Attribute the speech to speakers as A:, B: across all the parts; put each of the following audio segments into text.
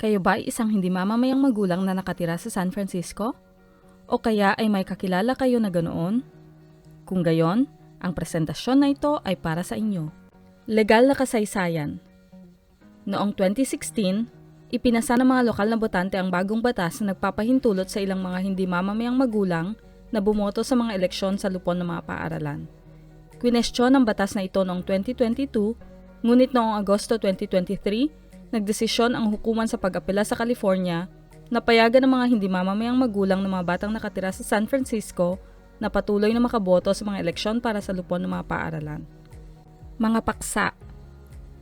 A: Kayo ba ay isang hindi mamamayang magulang na nakatira sa San Francisco? O kaya ay may kakilala kayo na ganoon? Kung gayon, ang presentasyon na ito ay para sa inyo. Legal na kasaysayan Noong 2016, ipinasa ng mga lokal na botante ang bagong batas na nagpapahintulot sa ilang mga hindi mamamayang magulang na bumoto sa mga eleksyon sa lupon ng mga paaralan. Kwinestyon ang batas na ito noong 2022, ngunit noong Agosto 2023, nagdesisyon ang hukuman sa pag-apela sa California na payagan ng mga hindi mamamayang magulang ng mga batang nakatira sa San Francisco na patuloy na makaboto sa mga eleksyon para sa lupon ng mga paaralan. Mga paksa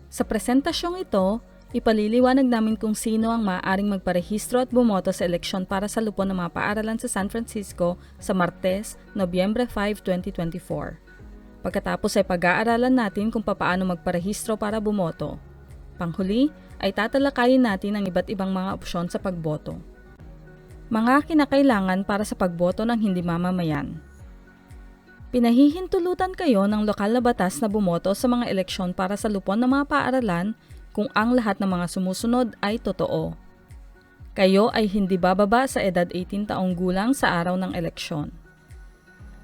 A: Sa presentasyong ito, ipaliliwanag namin kung sino ang maaaring magparehistro at bumoto sa eleksyon para sa lupon ng mga paaralan sa San Francisco sa Martes, Nobyembre 5, 2024. Pagkatapos ay pag-aaralan natin kung papaano magparehistro para bumoto. Panghuli ay tatalakayin natin ang iba't ibang mga opsyon sa pagboto. Mga kinakailangan para sa pagboto ng hindi mamamayan. Pinahihintulutan kayo ng lokal na batas na bumoto sa mga eleksyon para sa lupon ng mga paaralan kung ang lahat ng mga sumusunod ay totoo. Kayo ay hindi bababa sa edad 18 taong gulang sa araw ng eleksyon.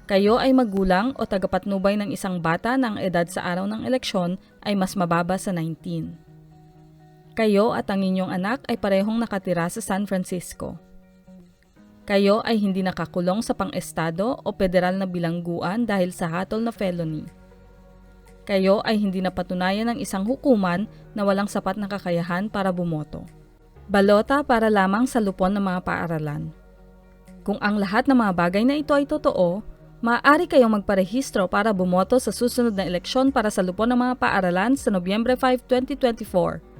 A: Kayo ay magulang o tagapatnubay ng isang bata ang edad sa araw ng eleksyon ay mas mababa sa 19. Kayo at ang inyong anak ay parehong nakatira sa San Francisco. Kayo ay hindi nakakulong sa pang-estado o federal na bilangguan dahil sa hatol na felony. Kayo ay hindi napatunayan ng isang hukuman na walang sapat na kakayahan para bumoto. Balota para lamang sa lupon ng mga paaralan. Kung ang lahat ng mga bagay na ito ay totoo, maaari kayong magparehistro para bumoto sa susunod na eleksyon para sa lupon ng mga paaralan sa Nobyembre 5, 2024.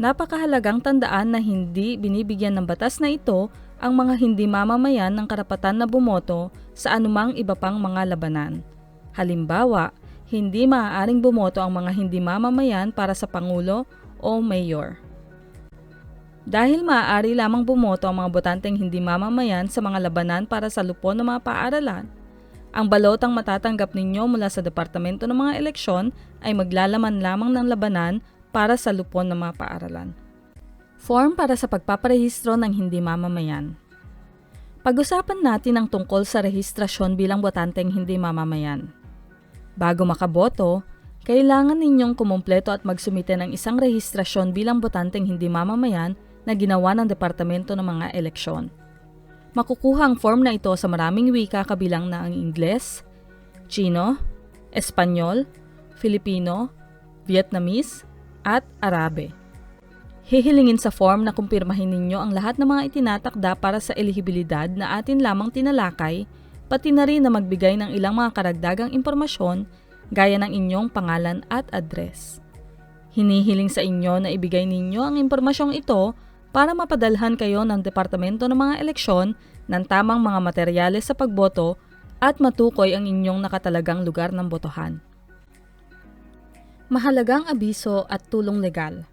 A: Napakahalagang tandaan na hindi binibigyan ng batas na ito ang mga hindi mamamayan ng karapatan na bumoto sa anumang iba pang mga labanan. Halimbawa, hindi maaaring bumoto ang mga hindi mamamayan para sa Pangulo o Mayor. Dahil maaari lamang bumoto ang mga botanteng hindi mamamayan sa mga labanan para sa lupon ng mga paaralan, ang balotang matatanggap ninyo mula sa Departamento ng mga Eleksyon ay maglalaman lamang ng labanan para sa lupon ng mga paaralan. Form para sa pagpaparehistro ng hindi mamamayan. Pag-usapan natin ang tungkol sa rehistrasyon bilang botanteng hindi mamamayan. Bago makaboto, kailangan ninyong kumumpleto at magsumite ng isang rehistrasyon bilang botanteng hindi mamamayan na ginawa ng Departamento ng mga Eleksyon. Makukuha ang form na ito sa maraming wika kabilang na ang Ingles, Chino, Espanyol, Filipino, Vietnamese, at Arabe. Hihilingin sa form na kumpirmahin ninyo ang lahat ng mga itinatakda para sa eligibilidad na atin lamang tinalakay, pati na rin na magbigay ng ilang mga karagdagang impormasyon gaya ng inyong pangalan at address. Hinihiling sa inyo na ibigay ninyo ang impormasyong ito para mapadalhan kayo ng Departamento ng mga Eleksyon ng tamang mga materyales sa pagboto at matukoy ang inyong nakatalagang lugar ng botohan. Mahalagang abiso at tulong legal –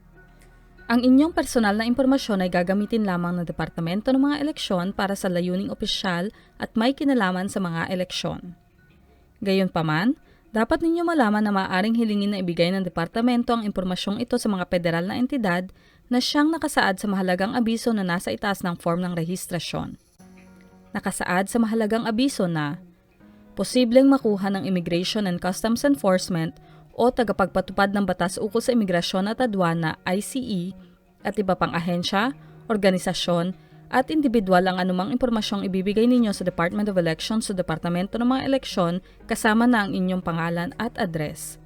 A: ang inyong personal na impormasyon ay gagamitin lamang ng Departamento ng mga Eleksyon para sa layuning opisyal at may kinalaman sa mga eleksyon. Gayunpaman, dapat ninyo malaman na maaaring hilingin na ibigay ng Departamento ang impormasyong ito sa mga federal na entidad na siyang nakasaad sa mahalagang abiso na nasa itaas ng form ng rehistrasyon. Nakasaad sa mahalagang abiso na posibleng makuha ng Immigration and Customs Enforcement o tagapagpatupad ng batas ukol sa imigrasyon at adwana ICE at iba pang ahensya, organisasyon at individual ang anumang impormasyong ibibigay ninyo sa Department of Elections sa Departamento ng mga Eleksyon kasama na ang inyong pangalan at address.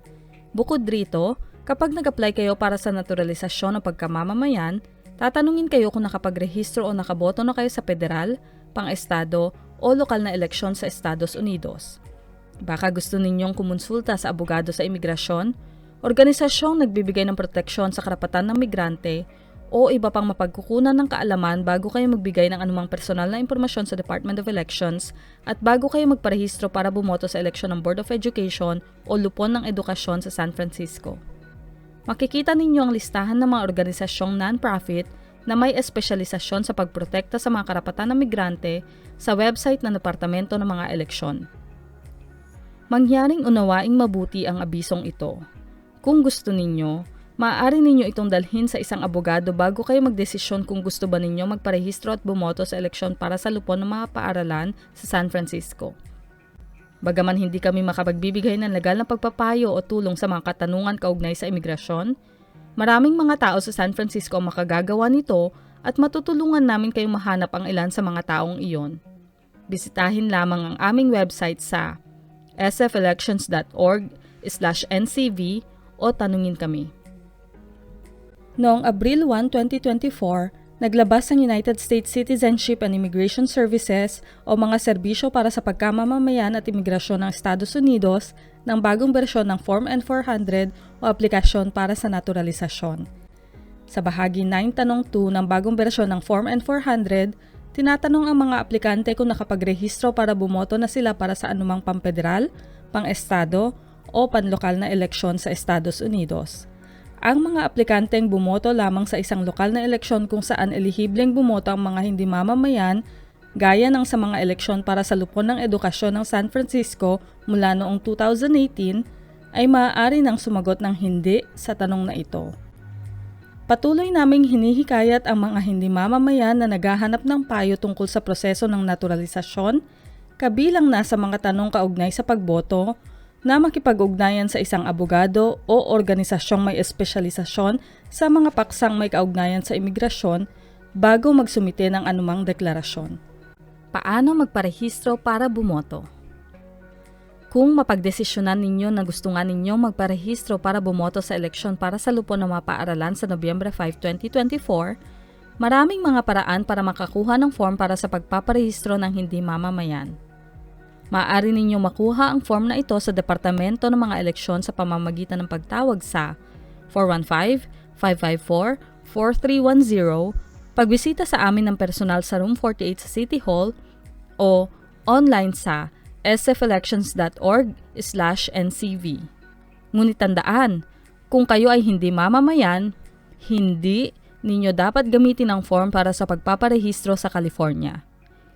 A: Bukod rito, kapag nag-apply kayo para sa naturalisasyon o pagkamamamayan, tatanungin kayo kung nakapagrehistro o nakaboto na kayo sa federal, pang-estado o lokal na eleksyon sa Estados Unidos. Baka gusto ninyong kumonsulta sa abogado sa imigrasyon, organisasyong nagbibigay ng proteksyon sa karapatan ng migrante, o iba pang mapagkukunan ng kaalaman bago kayo magbigay ng anumang personal na impormasyon sa Department of Elections at bago kayo magparehistro para bumoto sa eleksyon ng Board of Education o lupon ng edukasyon sa San Francisco. Makikita ninyo ang listahan ng mga organisasyong non-profit na may espesyalisasyon sa pagprotekta sa mga karapatan ng migrante sa website ng Departamento ng mga Eleksyon. Mangyaring unawaing mabuti ang abisong ito. Kung gusto ninyo, Maaari ninyo itong dalhin sa isang abogado bago kayo magdesisyon kung gusto ba ninyo magparehistro at bumoto sa eleksyon para sa lupon ng mga paaralan sa San Francisco. Bagaman hindi kami makapagbibigay ng legal na pagpapayo o tulong sa mga katanungan kaugnay sa imigrasyon, maraming mga tao sa San Francisco ang makagagawa nito at matutulungan namin kayong mahanap ang ilan sa mga taong iyon. Bisitahin lamang ang aming website sa sfelections.org/ncv o tanungin kami. Noong Abril 1, 2024, naglabas ang United States Citizenship and Immigration Services o mga serbisyo para sa pagkamamamayan at imigrasyon ng Estados Unidos ng bagong bersyon ng Form N400 o aplikasyon para sa naturalisasyon. Sa bahagi 9 tanong 2 ng bagong bersyon ng Form N400, tinatanong ang mga aplikante kung nakapagrehistro para bumoto na sila para sa anumang pampederal, pang-estado o panlokal na eleksyon sa Estados Unidos ang mga aplikanteng bumoto lamang sa isang lokal na eleksyon kung saan elihibleng bumoto ang mga hindi mamamayan gaya ng sa mga eleksyon para sa lupon ng edukasyon ng San Francisco mula noong 2018 ay maaari nang sumagot ng hindi sa tanong na ito. Patuloy naming hinihikayat ang mga hindi mamamayan na naghahanap ng payo tungkol sa proseso ng naturalisasyon, kabilang na sa mga tanong kaugnay sa pagboto, na makipag-ugnayan sa isang abogado o organisasyong may espesyalisasyon sa mga paksang may kaugnayan sa imigrasyon bago magsumite ng anumang deklarasyon. Paano magparehistro para bumoto? Kung mapagdesisyonan ninyo na gusto nga ninyong magparehistro para bumoto sa eleksyon para sa lupon ng mga paaralan sa Nobyembre 5, 2024, maraming mga paraan para makakuha ng form para sa pagpaparehistro ng hindi mamamayan. Maaari ninyong makuha ang form na ito sa Departamento ng mga Eleksyon sa pamamagitan ng pagtawag sa 415-554-4310, pagbisita sa amin ng personal sa Room 48 sa City Hall o online sa sfelections.org/ncv. Ngunit tandaan, kung kayo ay hindi mamamayan, hindi ninyo dapat gamitin ang form para sa pagpaparehistro sa California.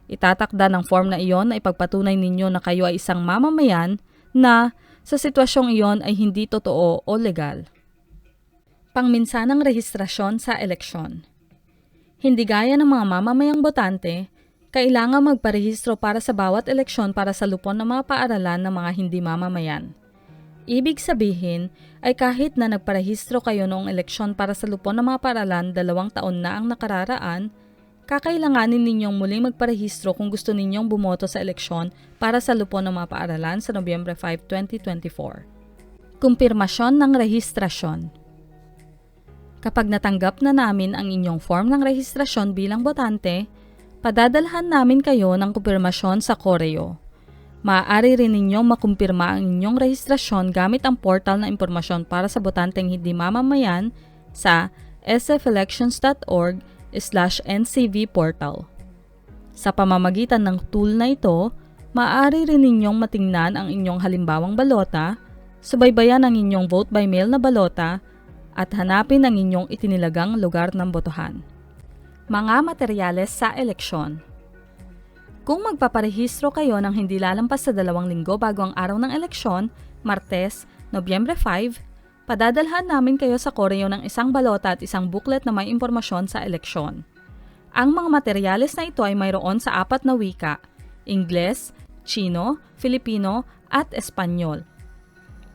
A: Itatakda ng form na iyon na ipagpatunay ninyo na kayo ay isang mamamayan na sa sitwasyong iyon ay hindi totoo o legal. Pangminsanang rehistrasyon sa eleksyon Hindi gaya ng mga mamamayang botante, kailangan magparehistro para sa bawat eleksyon para sa lupon ng mga paaralan ng mga hindi mamamayan. Ibig sabihin ay kahit na nagparehistro kayo noong eleksyon para sa lupon ng mga paaralan dalawang taon na ang nakararaan, kakailanganin ninyong muling magparehistro kung gusto ninyong bumoto sa eleksyon para sa lupon ng mga paaralan sa Nobyembre 5, 2024. Kumpirmasyon ng rehistrasyon Kapag natanggap na namin ang inyong form ng rehistrasyon bilang botante, padadalhan namin kayo ng kumpirmasyon sa Koreo. Maaari rin ninyong makumpirma ang inyong rehistrasyon gamit ang portal na impormasyon para sa botanteng hindi mamamayan sa sfelections.org slash NCV portal. Sa pamamagitan ng tool na ito, maaari rin ninyong matingnan ang inyong halimbawang balota, subaybayan ang inyong vote by mail na balota, at hanapin ang inyong itinilagang lugar ng botohan. Mga materyales sa eleksyon Kung magpaparehistro kayo ng hindi lalampas sa dalawang linggo bago ang araw ng eleksyon, Martes, Nobyembre 5, Padadalhan namin kayo sa koreo ng isang balota at isang booklet na may impormasyon sa eleksyon. Ang mga materyales na ito ay mayroon sa apat na wika, Ingles, Chino, Filipino, at Espanyol.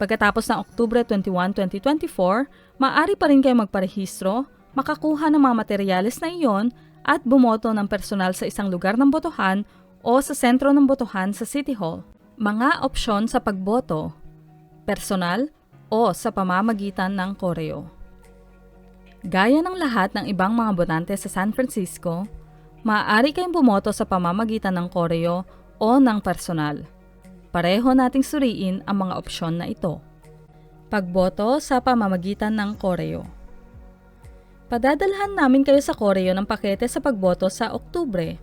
A: Pagkatapos ng Oktubre 21, 2024, maaari pa rin kayo magparehistro, makakuha ng mga materyales na iyon at bumoto ng personal sa isang lugar ng botohan o sa sentro ng botohan sa City Hall. Mga opsyon sa pagboto Personal, o sa pamamagitan ng koreo. Gaya ng lahat ng ibang mga botante sa San Francisco, maaari kayong bumoto sa pamamagitan ng koreo o ng personal. Pareho nating suriin ang mga opsyon na ito. Pagboto sa pamamagitan ng koreo. Padadalhan namin kayo sa koreo ng pakete sa pagboto sa Oktubre.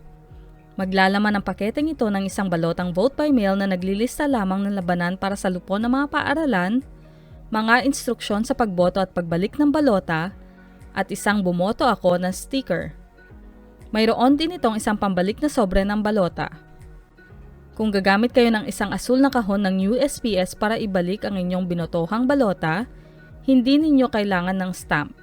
A: Maglalaman ang paketeng ito ng isang balotang vote by mail na naglilista lamang ng labanan para sa lupon ng mga paaralan mga instruksyon sa pagboto at pagbalik ng balota, at isang bumoto ako na sticker. Mayroon din itong isang pambalik na sobre ng balota. Kung gagamit kayo ng isang asul na kahon ng USPS para ibalik ang inyong binotohang balota, hindi ninyo kailangan ng stamp.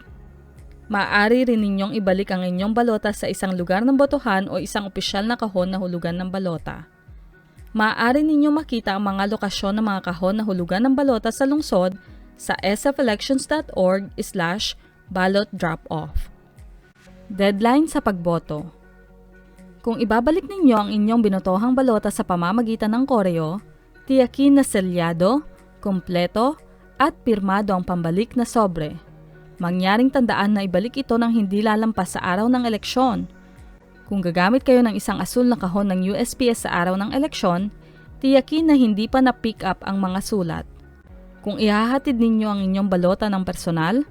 A: Maaari rin ninyong ibalik ang inyong balota sa isang lugar ng botohan o isang opisyal na kahon na hulugan ng balota. Maaari ninyong makita ang mga lokasyon ng mga kahon na hulugan ng balota sa lungsod sa sfelections.org slash ballot drop-off. Deadline sa pagboto Kung ibabalik ninyo ang inyong binotohang balota sa pamamagitan ng koreo, tiyakin na selyado, kompleto, at pirmado ang pambalik na sobre. Mangyaring tandaan na ibalik ito ng hindi lalampas sa araw ng eleksyon. Kung gagamit kayo ng isang asul na kahon ng USPS sa araw ng eleksyon, tiyakin na hindi pa na-pick up ang mga sulat. Kung ihahatid ninyo ang inyong balota ng personal,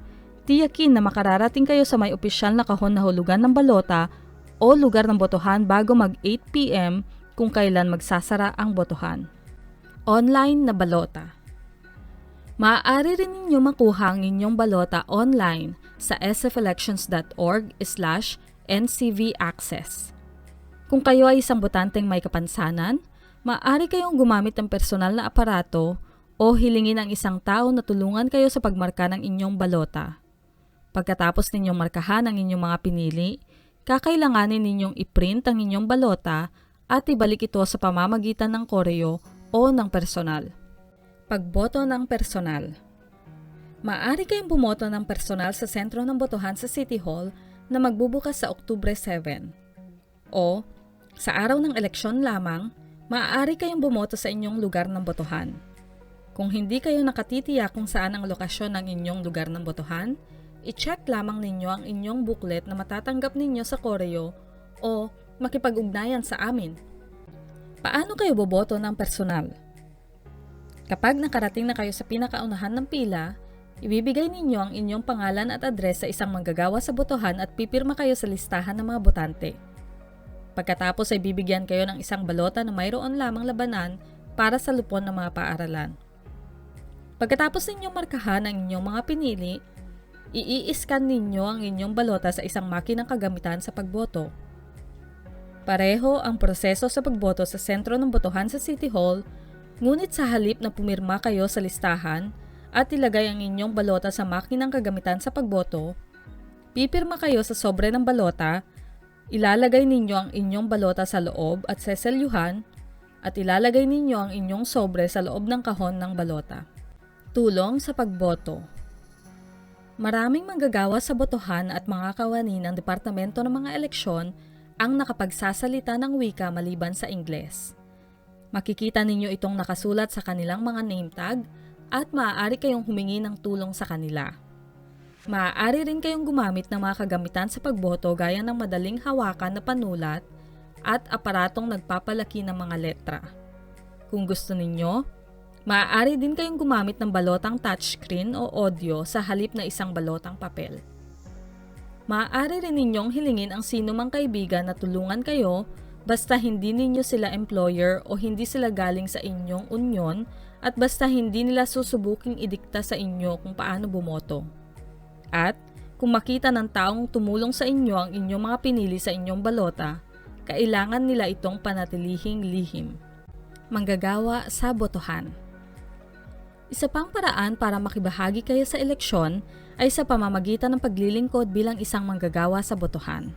A: tiyakin na makararating kayo sa may opisyal na kahon na hulugan ng balota o lugar ng botohan bago mag 8pm kung kailan magsasara ang botohan. Online na balota Maaari rin ninyo makuha ang inyong balota online sa sfelections.org slash ncvaccess. Kung kayo ay isang botanteng may kapansanan, maaari kayong gumamit ng personal na aparato o hilingin ang isang tao na tulungan kayo sa pagmarka ng inyong balota. Pagkatapos ninyong markahan ang inyong mga pinili, kakailanganin ninyong iprint ang inyong balota at ibalik ito sa pamamagitan ng koreo o ng personal. Pagboto ng personal Maaari kayong bumoto ng personal sa sentro ng botohan sa City Hall na magbubukas sa Oktubre 7. O, sa araw ng eleksyon lamang, maaari kayong bumoto sa inyong lugar ng botohan. Kung hindi kayo nakatitiyak kung saan ang lokasyon ng inyong lugar ng botohan, i-check lamang ninyo ang inyong booklet na matatanggap ninyo sa Koreo o makipag-ugnayan sa amin. Paano kayo boboto ng personal? Kapag nakarating na kayo sa pinakaunahan ng pila, ibibigay ninyo ang inyong pangalan at address sa isang manggagawa sa botohan at pipirma kayo sa listahan ng mga botante. Pagkatapos ay bibigyan kayo ng isang balota na mayroon lamang labanan para sa lupon ng mga paaralan. Pagkatapos ninyong markahan ang inyong mga pinili, ii-scan ninyo ang inyong balota sa isang makinang kagamitan sa pagboto. Pareho ang proseso sa pagboto sa sentro ng botohan sa City Hall Ngunit sa halip na pumirma kayo sa listahan at ilagay ang inyong balota sa makinang kagamitan sa pagboto, pipirma kayo sa sobre ng balota, ilalagay ninyo ang inyong balota sa loob at seselyuhan, at ilalagay ninyo ang inyong sobre sa loob ng kahon ng balota. Tulong sa pagboto Maraming manggagawa sa botohan at mga kawani ng Departamento ng mga Eleksyon ang nakapagsasalita ng wika maliban sa Ingles. Makikita ninyo itong nakasulat sa kanilang mga name tag at maaari kayong humingi ng tulong sa kanila. Maaari rin kayong gumamit ng mga kagamitan sa pagboto gaya ng madaling hawakan na panulat at aparatong nagpapalaki ng mga letra. Kung gusto ninyo, maaari din kayong gumamit ng balotang touchscreen o audio sa halip na isang balotang papel. Maaari rin ninyong hilingin ang sino mang kaibigan na tulungan kayo Basta hindi ninyo sila employer o hindi sila galing sa inyong union at basta hindi nila susubuking idikta sa inyo kung paano bumoto. At kung makita ng taong tumulong sa inyo ang inyong mga pinili sa inyong balota, kailangan nila itong panatilihing lihim. Manggagawa sa botohan Isa pang paraan para makibahagi kayo sa eleksyon ay sa pamamagitan ng paglilingkod bilang isang manggagawa sa botohan.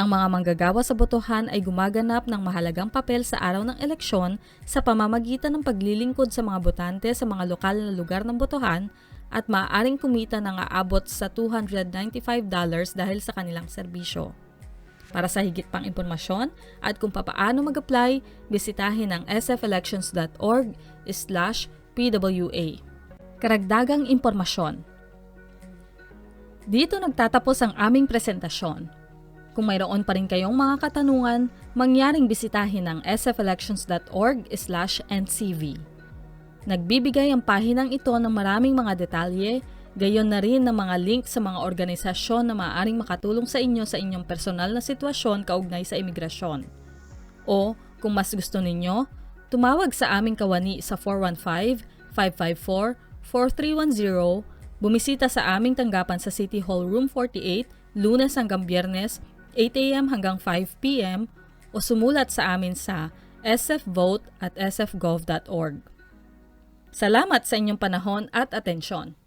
A: Ang mga manggagawa sa botohan ay gumaganap ng mahalagang papel sa araw ng eleksyon sa pamamagitan ng paglilingkod sa mga botante sa mga lokal na lugar ng botohan at maaaring kumita ng aabot sa $295 dahil sa kanilang serbisyo. Para sa higit pang impormasyon at kung papaano mag-apply, bisitahin ang sfelections.org pwa. Karagdagang impormasyon Dito nagtatapos ang aming presentasyon. Kung mayroon pa rin kayong mga katanungan, mangyaring bisitahin ang sfelections.org ncv. Nagbibigay ang pahinang ito ng maraming mga detalye, gayon na rin ng mga link sa mga organisasyon na maaaring makatulong sa inyo sa inyong personal na sitwasyon kaugnay sa imigrasyon. O, kung mas gusto ninyo, tumawag sa aming kawani sa 415-554-4310, bumisita sa aming tanggapan sa City Hall Room 48, lunes hanggang biyernes 8am hanggang 5pm o sumulat sa amin sa sfvote at sfgov.org. Salamat sa inyong panahon at atensyon.